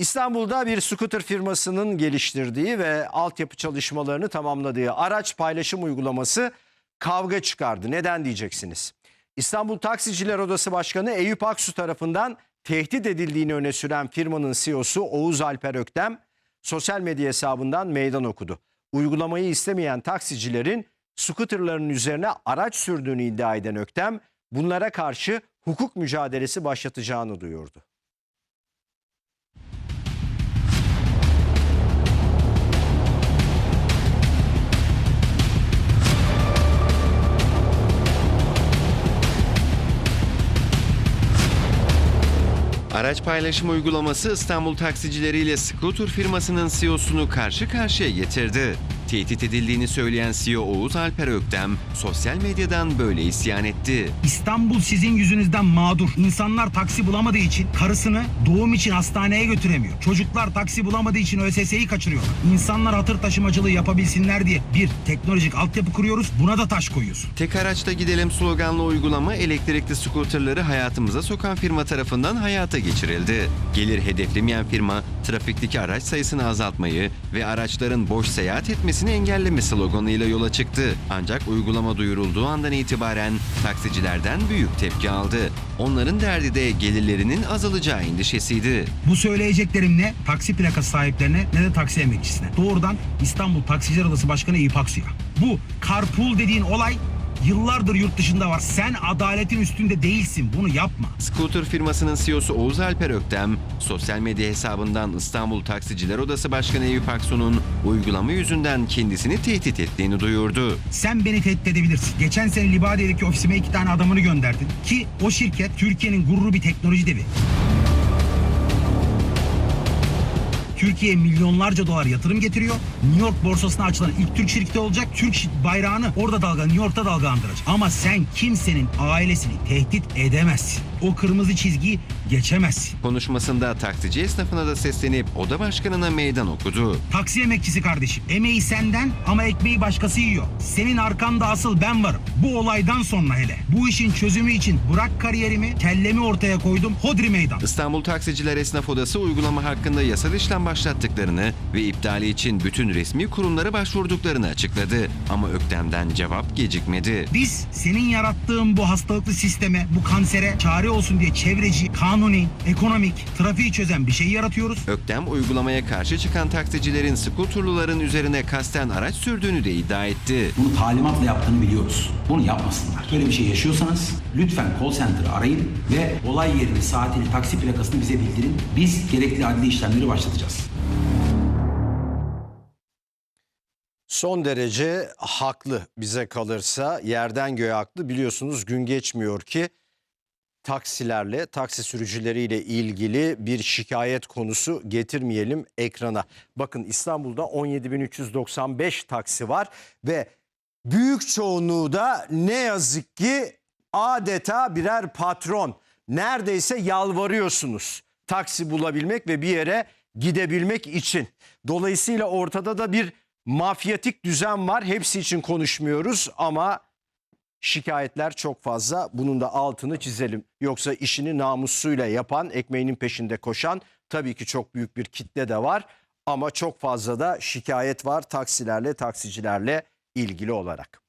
İstanbul'da bir scooter firmasının geliştirdiği ve altyapı çalışmalarını tamamladığı araç paylaşım uygulaması kavga çıkardı. Neden diyeceksiniz? İstanbul Taksiciler Odası Başkanı Eyüp Aksu tarafından tehdit edildiğini öne süren firmanın CEO'su Oğuz Alper Öktem sosyal medya hesabından meydan okudu. Uygulamayı istemeyen taksicilerin scooterların üzerine araç sürdüğünü iddia eden Öktem bunlara karşı hukuk mücadelesi başlatacağını duyurdu. Araç paylaşım uygulaması İstanbul taksicileriyle scooter firmasının CEO'sunu karşı karşıya getirdi. Tehdit edildiğini söyleyen CEO Oğuz Alper Öktem sosyal medyadan böyle isyan etti. İstanbul sizin yüzünüzden mağdur. İnsanlar taksi bulamadığı için karısını doğum için hastaneye götüremiyor. Çocuklar taksi bulamadığı için ÖSS'yi kaçırıyorlar. İnsanlar hatır taşımacılığı yapabilsinler diye bir teknolojik altyapı kuruyoruz. Buna da taş koyuyorsun. Tek araçta gidelim sloganlı uygulama elektrikli scooterları hayatımıza sokan firma tarafından hayata geçirildi. Gelir hedeflemeyen firma trafikteki araç sayısını azaltmayı ve araçların boş seyahat etmesini engelleme sloganıyla yola çıktı. Ancak uygulama duyurulduğu andan itibaren taksicilerden büyük tepki aldı. Onların derdi de gelirlerinin azalacağı endişesiydi. Bu söyleyeceklerim ne? Taksi plakası sahiplerine ne de taksi emekçisine. Doğrudan İstanbul Taksiciler Odası Başkanı Aksu'ya. Bu carpool dediğin olay yıllardır yurt dışında var. Sen adaletin üstünde değilsin. Bunu yapma. Scooter firmasının CEO'su Oğuz Alper Öktem, sosyal medya hesabından İstanbul Taksiciler Odası Başkanı Eyüp Aksu'nun uygulama yüzünden kendisini tehdit ettiğini duyurdu. Sen beni tehdit edebilirsin. Geçen sene Libadiye'deki ofisime iki tane adamını gönderdin. Ki o şirket Türkiye'nin gururu bir teknoloji devi. Türkiye'ye milyonlarca dolar yatırım getiriyor. New York borsasına açılan ilk Türk şirketi olacak. Türk bayrağını orada dalga, New York'ta dalgalandıracak. Ama sen kimsenin ailesini tehdit edemezsin. O kırmızı çizgiyi geçemezsin. Konuşmasında taksici esnafına da seslenip oda başkanına meydan okudu. Taksi emekçisi kardeşim. Emeği senden ama ekmeği başkası yiyor. Senin arkanda asıl ben varım. Bu olaydan sonra hele. Bu işin çözümü için bırak kariyerimi, kellemi ortaya koydum. Hodri meydan. İstanbul Taksiciler Esnaf Odası uygulama hakkında yasal işlem başlattıklarını ve iptali için bütün resmi kurumlara başvurduklarını açıkladı. Ama Öktem'den cevap gecikmedi. Biz senin yarattığın bu hastalıklı sisteme, bu kansere çare olsun diye çevreci, kanuni, ekonomik, trafiği çözen bir şey yaratıyoruz. Öktem uygulamaya karşı çıkan taksicilerin skuturluların üzerine kasten araç sürdüğünü de iddia etti. Bunu talimatla yaptığını biliyoruz. Bunu yapmasınlar. Böyle bir şey yaşıyorsanız lütfen call center'ı arayın ve olay yerini, saatini, taksi plakasını bize bildirin. Biz gerekli adli işlemleri başlatacağız. Son derece haklı bize kalırsa yerden göğe haklı. Biliyorsunuz gün geçmiyor ki taksilerle, taksi sürücüleriyle ilgili bir şikayet konusu getirmeyelim ekrana. Bakın İstanbul'da 17.395 taksi var ve büyük çoğunluğu da ne yazık ki adeta birer patron. Neredeyse yalvarıyorsunuz taksi bulabilmek ve bir yere gidebilmek için. Dolayısıyla ortada da bir mafyatik düzen var. Hepsi için konuşmuyoruz ama şikayetler çok fazla. Bunun da altını çizelim. Yoksa işini namussuyla yapan, ekmeğinin peşinde koşan tabii ki çok büyük bir kitle de var. Ama çok fazla da şikayet var taksilerle, taksicilerle ilgili olarak.